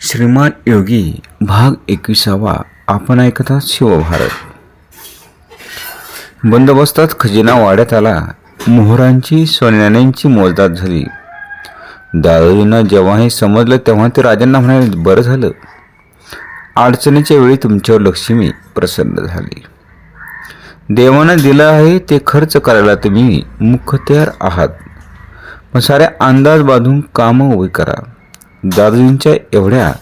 श्रीमान योगी भाग एकविसावा आपण ऐकता शिवभारत बंदोबस्तात खजिना वाढत आला. मोहरांची सोन्याण्यांची मोजदाद झाली. दादोजींना जेव्हा हे समजलं तेव्हा ते राजांना म्हणाले बरं झालं. अडचणीच्या वेळी तुमच्यावर लक्ष्मी प्रसन्न झाली. देवानं दिलं आहे ते खर्च करायला तुम्ही मुखत्यार आहात. मग साऱ्या अंदाज बांधून कामं उभी करा. दादूंच्या एवढ्या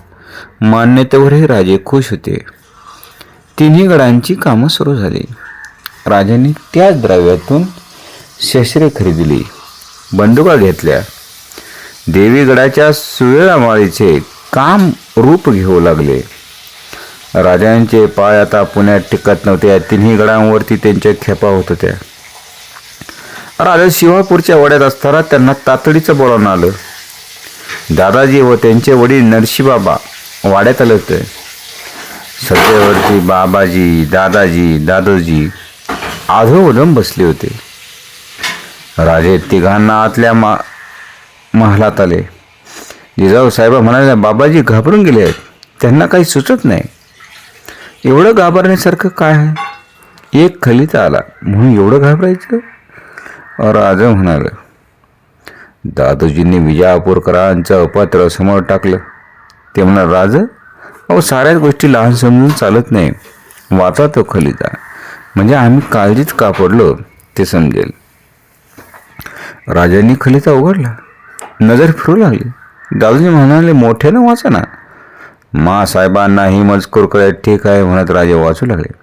मान्यतेवरही राजे खुश होते. तिन्ही गडांची कामं सुरू झाली. राजांनी त्याच द्रव्यातून शस्त्रे खरेदिली बंदुका घेतल्या. देवीगडाच्या सुवेळामाळीचे काम रूप घेऊ लागले. राजांचे पाय आता पुण्यात टिकत नव्हते या तिन्ही गडांवरती त्यांच्या खेपा होत होत्या. राजा शिवापूरच्या वड्यात असताना त्यांना तातडीचं बोलावून आलं. दादाजी व त्यांचे वडील नरशीबाबा वाड्यात आले होते. सध्यावरती बाबाजी दादाजी दादोजी आधोवधम बसले होते. राजे तिघांना आतल्या मा महालात आले. जिजाऊ साहेबा म्हणाले बाबाजी घाबरून गेले आहेत. त्यांना काही सुचत नाही. एवढं घाबरण्यासारखं काय आहे? एक खलिता आला. म्हणून एवढं घाबरायचं? राजा म्हणाला दादोजींनी विजापूरकरांचं अपात्र समोर टाकलं. ते म्हणाल राज अहो साऱ्याच गोष्टी लहान समजून चालत नाही. वाचा तो खलिता म्हणजे आम्ही काळजीच का पडलो ते समजेल. राजांनी खलिता उघडला. नजर फिरू लागली. दादोजी म्हणाले मोठ्यानं वाचा ना. मा साहेबांना ही मजकूर कळत ठीक आहे म्हणत राजे वाचू लागले.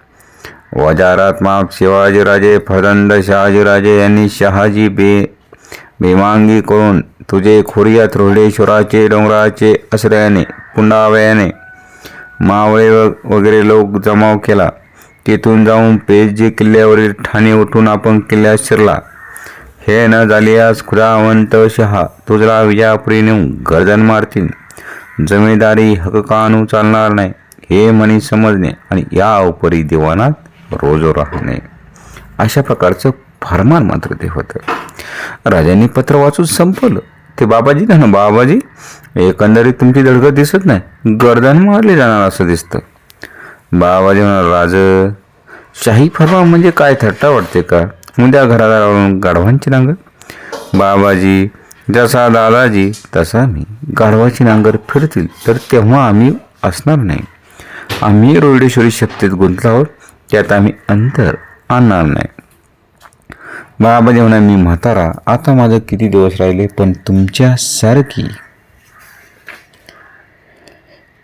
वजारात माप शिवाजीराजे फदंद शहाजीराजे यांनी शहाजी बे भीमांगी करून तुझे खोरिया थ्रोडेश्वराचे डोंगराचे आश्रयाने पुंडावयाने मावळे व वगैरे लोक जमाव केला. तिथून जाऊन पेजजी किल्ल्यावरील ठाणे उठून आपण किल्ल्यात शिरला. हे न झाल्यास खुदावंत शहा तुझला विजापुरी नेऊन गर्दन मारतील. जमीदारी हक्कानू चालणार नाही हे म्हणी समजणे आणि या उपरी दिवाणात रोज राहणे. अशा प्रकारचं फारमान मात्र ते होतं. राजांनी पत्र वाचून संपवलं. ते बाबाजी ना बाबाजी एकंदरीत तुमची धडकत दिसत नाही. गर्दन मारली जाणार असं दिसतं. बाबाजी म्हणाल राज शाही फरमान म्हणजे काय थट्टा वाटते का? उद्या घराला लावून गाढवांची नांगर. बाबाजी जसा दादाजी तसा मी. गाढवाची नांगर फिरतील तर तेव्हा आम्ही असणार नाही. आम्ही रोडेश्वरी शक्तीत गुंतलावर आहोत त्यात आम्ही अंतर आणणार नाही. बाबाजी म्हणा मी म्हातारा. आता माझं किती दिवस राहिले पण तुमच्यासारखी.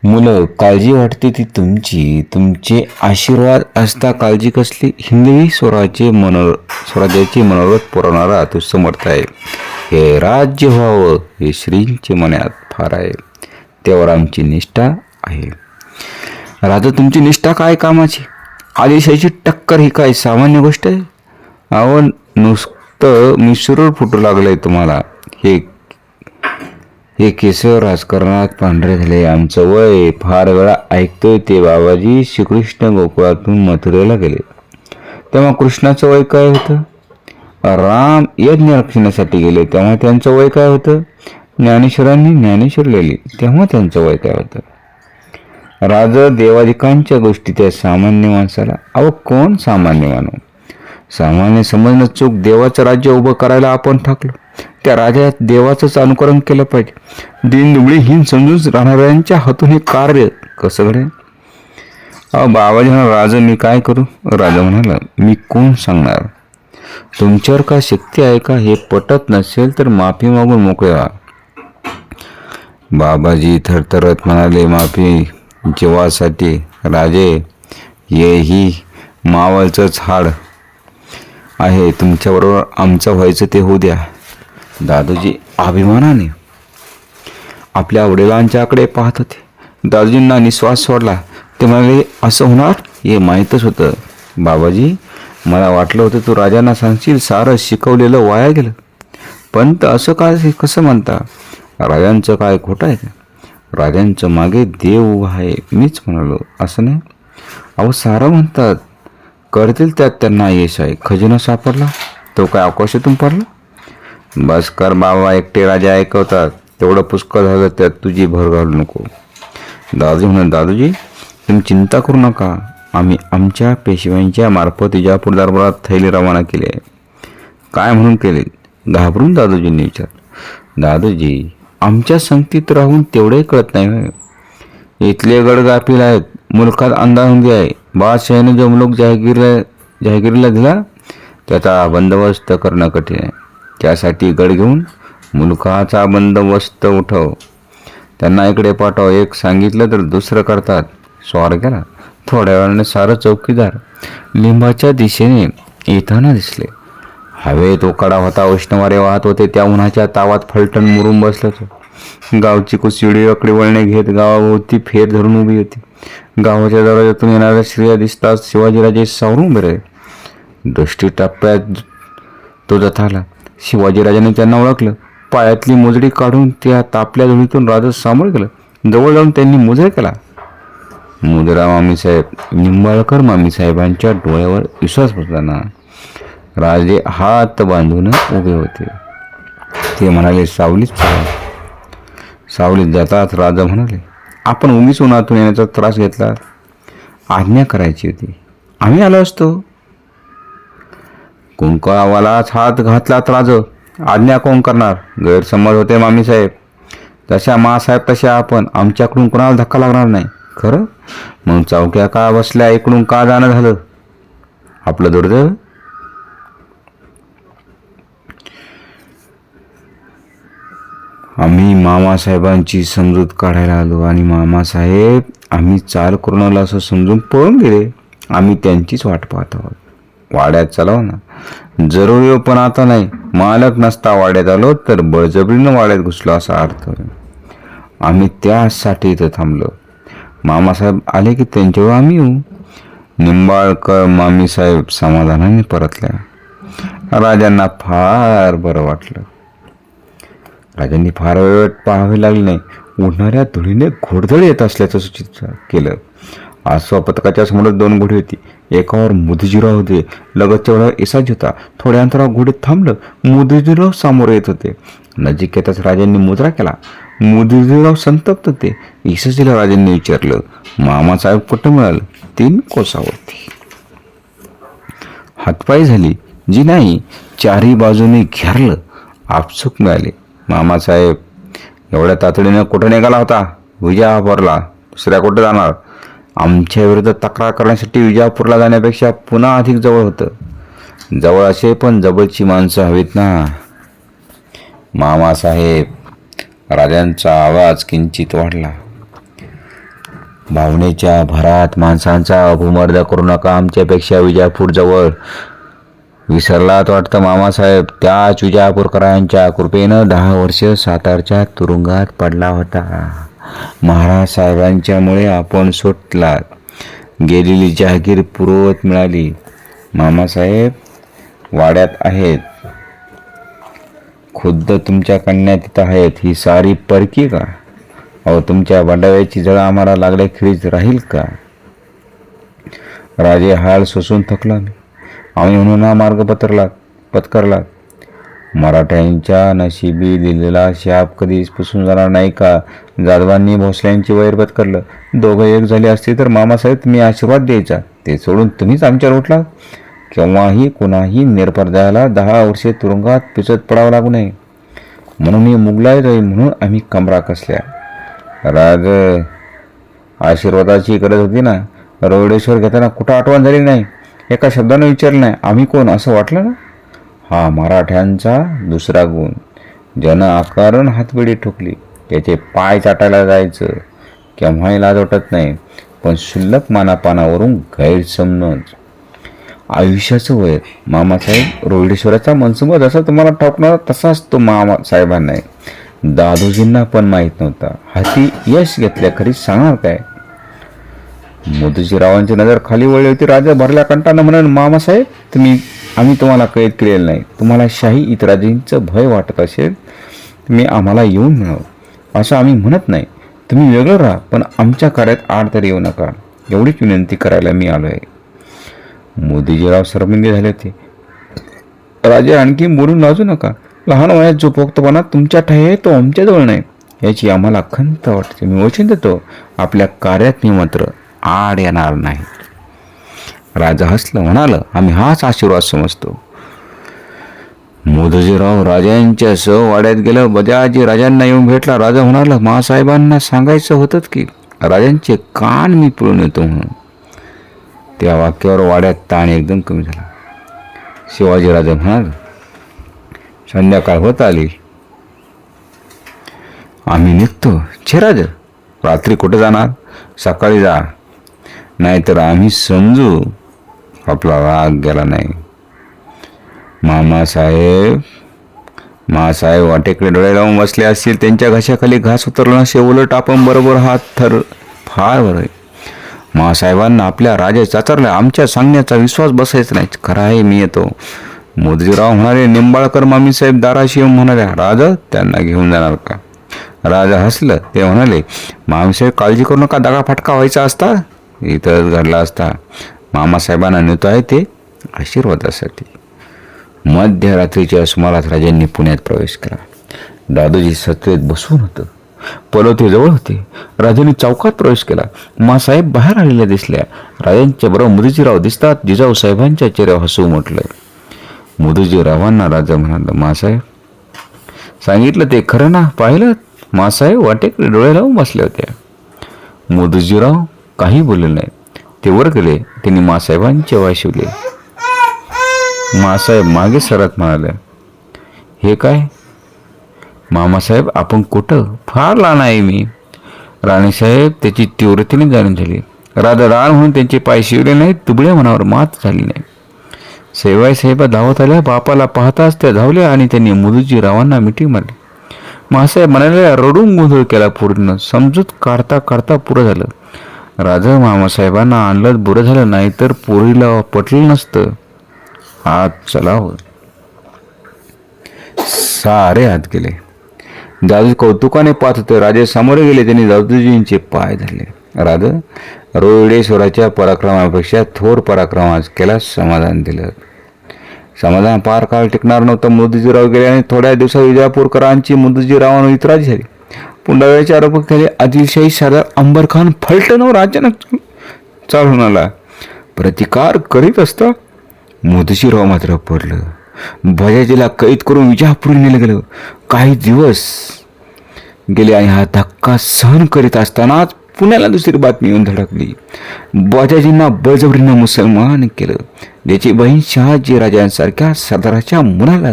मुलं काळजी वाटते ती तुमची. तुमचे आशीर्वाद असता काळजी कसली? हिंदवी स्वराज्य मनो स्वराज्याचे मनोरथ पुरवणारा तू समर्थ आहे. हे राज्य व्हावं हे श्रींचे मनात फार आहे. त्यावर आमची निष्ठा आहे. राजा तुमची निष्ठा काय कामाची? आदेशाची टक्कर ही काय सामान्य गोष्ट आहे? अहो नुसतं मिश्रूर फुटू लागलंय तुम्हाला. हे हे केसर राजकारणात पांढरे झाले. आमचं वय फार वेळा ऐकतोय ते बाबाजी. श्रीकृष्ण गोकुळातून मथुरेला गेले. तेव्हा कृष्णाचं वय काय होतं? राम यज्ञ रक्षणासाठी गेले. तेव्हा त्यांचं वय काय होतं? ज्ञानेश्वरांनी ज्ञानेश्वर लिहिली. तेव्हा त्यांचं वय काय होतं? राज देवाधिकांच्या गोष्टी त्या सामान्य माणसाला. अहो कोण सामान्य मानव सामान्य समजणं चूक देवाचं राज्य उभं करायला आपण ठाकलो. त्या राजा देवाचंच अनुकरण केलं पाहिजे. दिनदुबळी हिन समजून राहणाऱ्यांच्या हातून हे कार्य कसं घडेल? अहो बाबाजी म्हणाला राजा मी काय करू? राजा म्हणाला मी कोण सांगणार? तुमच्यावर काय शक्ती आहे का? हे पटत नसेल तर माफी मागून मोकळे व्हा. बाबाजी थरथरत म्हणाले माफी जीवासाठी राजे ये ही मावळचंच हाड आहे तुमच्याबरोबर आमचं व्हायचं ते होऊ द्या. दादोजी अभिमानाने आपल्या वडिलांच्याकडे पाहत होते. दादोजींना निश्वास सोडला. ते म्हणाले असं होणार? हे माहीतच होतं. बाबाजी मला वाटलं होतं तू राजांना सांगशील सारं शिकवलेलं वाया गेलं. पण तर असं काय कसं म्हणता? राजांचं काय खोटं आहे? का राजांचं मागे देव आहे. मीच म्हणालो असं नाही. अहो सारं म्हणतात करतील त्यात त्यांना यश आहे. खजिना सापडला. तो काय आकाशातून पडला? बस कर बाबा एकटे राजा ऐकवतात तेवढं पुष्कळ झालं त्यात तुझी भर घालू नको. दादूजी म्हणून दादूजी तुम्ही चिंता करू नका. आम्ही आमच्या पेशव्यांच्या मार्फत इजापूर दरबारात थैली रवाना केली आहे. काय म्हणून केले? घाबरून दादूजींनी विचार. दादूजी आमच्या संगतीत राहून तेवढे कळत नाही इथले गडगापील आहेत मुलखात अंधारुंदी आहे. बादशाहीने जो मुलूक जहागीरला जहागीरला दिला त्याचा बंदोबस्त करणं कठीण आहे. त्यासाठी गड घेऊन मुलखाचा बंदोबस्त उठव. त्यांना इकडे पाठव. एक सांगितलं तर दुसरं करतात. स्वार गेला. थोड्या वेळाने सारं चौकीदार लिंबाच्या दिशेने येताना दिसले. हवेत उकाडा होता उष्णवारे वाहत होते. त्या उन्हाच्या तावात फलटण मुरून बसलं. होतं गावची कुशिडी अकडे वळणे घेत गावाभोवती फेर धरून उभी होती. गावाच्या दरवाजातून येणाऱ्या स्त्रिया दिसताच शिवाजीराजे सावरून उभे राहिले. दृष्टी टप्प्यात तो जथाला शिवाजीराजाने त्यांना ओळखलं. पायातली मोजडी काढून त्या तापल्या धुळीतून राजा सामोर गेलं. जवळ जाऊन त्यांनी मुजरा केला. मुजरा मामीसाहेब निंबाळकर मामीसाहेबांच्या डोळ्यावर विश्वास बसताना राजे हात बांधून उभे होते. ते म्हणाले सावलीच सावलीत जातात राजा म्हणाले आपण उमीच उन्हातून येण्याचा त्रास घेतला. आज्ञा करायची होती. आम्ही आलो असतो. कुंकावालाच हात घातलात राज. आज्ञा कोण करणार? गैरसमज होते मामीसाहेब तशा मासाहेब तशा आपण. आमच्याकडून कोणाला धक्का लागणार नाही. खरं? मग चौक्या का बसल्या? इकडून का जाणं झालं? आपलं दुर्दैव आम्ही मामासाहेबांची समजूत काढायला आलो आणि मामासाहेब आम्ही चाल कोरोनाला असं समजून पळून गेले. आम्ही त्यांचीच वाट पाहत आहोत. वाड्यात चालाव ना. जरूर येऊ पण आता नाही. मालक नसता वाड्यात आलो तर बळजबरीनं वाड्यात घुसलो असा अर्थ. आम्ही त्यासाठी इथं थांबलो. मामासाहेब आले की त्यांच्यावर आम्ही येऊ. निंबाळकर मामीसाहेब समाधानाने परतल्या. राजांना फार बरं वाटलं. राजांनी फार वेळ पाहावे लागले नाही. उडणाऱ्या धुळीने घोडदळ येत असल्याचं सूचित केलं. आसवा पथकाच्या समोर दोन घोडे होती. एकावर मुदजीराव होते. लगतच्या वेळा इसाजी होता. थोड्या अंतरावर घोडे थांबलं. मुदजीराव समोर येत होते. नजीक येताच राजांनी मुद्रा केला. मुदजीराव संतप्त होते. इसाजीला राजांनी विचारलं मामासाहेब कुठं मिळालं? तीन कोसावरती. हातपाय झाली. जी नाही चारही बाजूने घेरलं. आपसुक मिळाले. मामासाहेब एवढ्या तातडीनं कुठं निघाला होता? विजापूरला. दुसऱ्या कुठं जाणार? आमच्या विरुद्ध तक्रार करण्यासाठी विजापूरला जाण्यापेक्षा पुन्हा अधिक जवळ होतं. जवळ असे पण जवळची माणसं हवीत ना. मामासाहेब राजांचा आवाज किंचित वाढला. भावनेच्या भरात माणसांचा अभुमर्द करू नका. आमच्यापेक्षा विजापूर जवळ विसरलात वाटतं मामासाहेब त्या चुजापूरकरांच्या कृपेनं दहा वर्ष सातारच्या तुरुंगात पडला होता. महाराज साहेबांच्यामुळे आपण सुटलात गेलेली जहागीर पूर्ववत मिळाली. मामासाहेब वाड्यात आहेत. खुद्द तुमच्या कन्या तिथं आहेत. ही सारी परकी का? अहो तुमच्या बंडाव्याची जळ आम्हाला लागल्या खिळीच राहील का? राजे हाल सोसून थकला मी. म्हणून हा मार्ग पत्रला पत्करला. मराठ्यांच्या नशिबी दिलेला शाप कधीच पुसून जाणार नाही का? जाधवांनी भोसल्यांची वैर पत्करलं. दोघं एक झाले असते तर मामासाहेब तुम्ही आशीर्वाद द्यायचा. ते सोडून तुम्हीच आमच्यावर उठला केव्हाही कुणाही निरपरदायाला दहा वर्षे तुरुंगात पिचत पडावं लागू नये. म्हणून मी मुगलाय जाईल म्हणून आम्ही कमरा कसल्या. राज आशीर्वादाची गरज होती ना? रोडेश्वर घेताना कुठं आठवण झाली नाही? एका शब्दानं विचारलं नाही आम्ही कोण? असं वाटलं ना? हा मराठ्यांचा दुसरा गुण. ज्यानं आकारण हातबिडी ठोकली. त्याचे पाय चाटायला जायचं. केव्हाही लाज वाटत नाही पण शुल्लक मानापानावरून गैरसमज. आयुष्याचं वय. मामासाहेब रोहिडेश्वराचा मनसुबा जसा तुम्हाला ठोकणार तसाच तो मामा साहेबांना आहे दादोजींना पण माहीत नव्हता. हाती यश घेतल्या खरी सांगणार काय? मोदीजीरावांची नजर खाली वळली होती. राजा भरल्या कंटानं म्हणून मामासाहेब तुम्ही आम्ही तुम्हाला कैद केलेलं नाही. तुम्हाला शाही इतराजींचं भय वाटत असेल तुम्ही आम्हाला येऊन मिळव. असं आम्ही म्हणत नाही. तुम्ही वेगळं राहा पण आमच्या कार्यात आड तरी येऊ नका. एवढीच विनंती करायला मी आलो आहे. मोदीजीराव सरमिंदे झाले होते. राजे आणखी बोलून लाजू नका. लहान वयात जो पोक्तपणा तुमच्या ठाई आहे तो आमच्याजवळ नाही. याची आम्हाला खंत वाटते. मी वचन देतो. आपल्या कार्यात मी मात्र आड येणार नाही. राजा हसलं म्हणालं आम्ही हाच आशीर्वाद समजतो. मोदजीराव राजांच्या सह वाड्यात गेलं बजाजी राजांना येऊन भेटला. राजा म्हणाला मासाहेबांना सांगायचं होतं की राजांचे कान मी पिळून येतो म्हणून. त्या वाक्यावर वाड्यात ताण एकदम कमी झाला. शिवाजी राजा म्हणाल संध्याकाळ होत आली. आम्ही निघतो. छे राजा रात्री कुठे जाणार? सकाळी जा. नाहीतर आम्ही समजू आपला राग गेला नाही. मामासाहेब मासाहेब वाटेकडे डोळे लावून बसले असतील त्यांच्या घशाखाली घास उतरला नसे उलट आपण बरोबर हात थर फार बरं आहे. मासाहेबांना आपल्या राजा चाचरल्या आमच्या सांगण्याचा विश्वास बसायचा नाही. खरं आहे मी येतो. मोदीराव म्हणाले निंबाळकर मामीसाहेब दाराशी येऊन म्हणाले राजा त्यांना घेऊन जाणार का? राजा हसलं ते म्हणाले मामीसाहेब काळजी करू नका दगा फटका व्हायचा असता. इथं घडला असता मामासाहेबांना नेतो आहे ते आशीर्वादासाठी. मध्यरात्रीच्या सुमारास राजांनी पुण्यात प्रवेश केला. दादोजी सत्रेत बसून होतं. पलोते जवळ होते. राजांनी चौकात प्रवेश केला. मासाहेब बाहेर आलेल्या दिसल्या. राजांच्या बरोबर मुदुजीराव दिसतात. जिजाऊ साहेबांच्या चेहऱ्यावर हसू म्हटलं. मुदुजीरावांना राजा म्हणाला मासाहेब सांगितलं ते खरं ना? पाहिलं? मासाहेब वाटेकडे डोळे लावून बसल्या होत्या. मोदूजीराव काही बोलले नाही. ते वर गेले त्यांनी मासाहेबांचे वाय शिवले. मासाहेब मागे सरत म्हणाले हे काय? मामासाहेब आपण कुठं? फार लहान आहे मी. राणीसाहेब त्याची तीव्रतेने जाणून झाली. राधा राण म्हणून त्यांचे पाय शिवले नाहीत तुबड्या मनावर मात झाली नाही. सेवाई साहेबा धावत आल्या बापाला पाहताच त्या धावल्या आणि त्यांनी मुलूजी रावांना मिठी मारली. मासाहेब म्हणाले रडून गोंधळ केला पूर्ण समजूत काढता काढता पुरं झालं. राजा मामासाहेबांना आणलं बरं झालं नाही तर पोरीला पटलं नसतं. आत चलाव. सारे आत गेले. जादू कौतुकाने पाहत होते राजे सामोरे गेले त्यांनी दादूजींचे पाय धरले. राजा रोहिडेश्वराच्या पराक्रमापेक्षा थोर पराक्रमास केला समाधान दिलं. समाधान फार काळ टिकणार नव्हतं मुदुजीराव गेले आणि थोड्या दिवसात विजापूरकरांची मोदीजीरावांवर इतराज झाली. पुंडाव्याच्या आरोपाखाली आदिलशाही सरदार अंबर खान फलटणवर राज्यानं चालून आला. प्रतिकार करीत असता मोदशीराव मात्र पडलं. भजाजीला कैद करून विजापूर नेलं गेलं. काही दिवस गेले आणि हा धक्का सहन करीत असतानाच पुण्याला दुसरी बातमी येऊन धडकली. बजाजींना बळजबरीनं मुसलमान केलं. ज्याची बहीण शहाजी राजांसारख्या सरदाराच्या मुलाला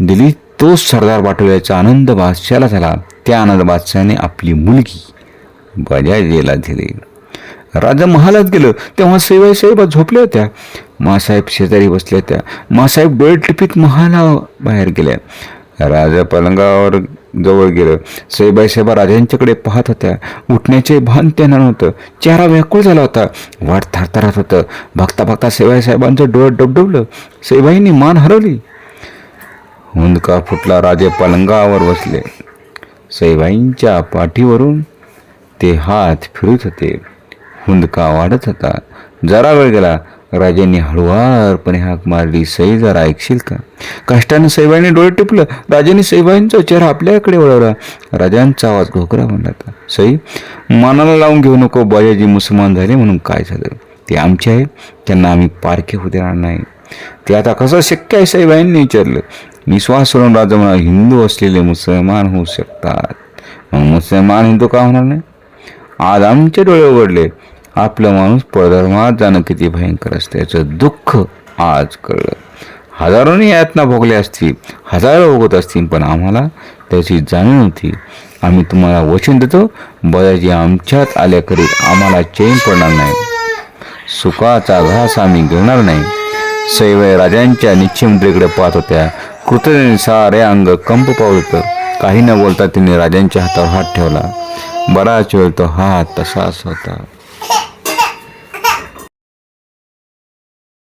दिली तोच सरदार पाठवल्याचा आनंद बादशाला झाला. त्या आनंद बादशाने आपली मुलगी बजाजीला दिली. राजा महालात गेलं तेव्हा सेवाई साहेब झोपल्या होत्या. मासाहेब शेजारी बसल्या होत्या. मासाहेब डोळे टिपीत महाला बाहेर गेल्या. राजा पलंगावर जवळ गेलं. सईबाई साहेबा राजांच्याकडे पाहत होत्या. उठण्याचे भान त्यांना नव्हतं. चेहरा व्याकुळ झाला होता. वाट थरथरात होतं. बघता बघता सेवाई साहेबांचं डोळं डबडबलं. सईबाईंनी मान हरवली. हुंदका फुटला राजे पलंगावर बसले. सैबाईंच्या पाठीवरून ते हात फिरत होते. हुंदका वाढत होता. जरा वेळ गेला. राजांनी हळुवारपणे हाक मारली. सई जरा ऐकशील का? कष्टाने सैबाईने डोळे टिपलं. राजाने सईबाईंचा चेहरा आपल्याकडे वळवला. राजांचा आवाज घोकरा म्हणला होता. सई मनाला लावून घेऊ नको. बाजाजी मुसलमान झाले म्हणून काय झालं? ते आमचे आहे. त्यांना आम्ही पारखे होऊ देणार नाही. ते आता कसं शक्य आहे? साईबाईंनी विचारलं. विश्वास करून राजा म्हणा हिंदू असलेले मुसलमान होऊ शकतात. मग मुसलमान हिंदू का होणार नाही? आज आमचे डोळे उघडले. आपला माणूस परधर्मात जाणं किती भयंकर असतं याचं दुःख आज कळलं. हजारोनी यातना भोगल्या असतील हजारो भोगत असतील पण आम्हाला त्याची जाणीव होती आम्ही तुम्हाला वचन देतो बजाजी आमच्यात आल्याकरी आम्हाला चैन पडणार नाही. सुखाचा घास आम्ही घेणार नाही. सैवय राजांच्या निश्चिमुद्रेकडे पाहत होत्या. कृतज्ञ सारे अंग कंप पावत काही न बोलता तिने राजांच्या हातावर हात ठेवला. बराच वेळ तो हात तसाच होता.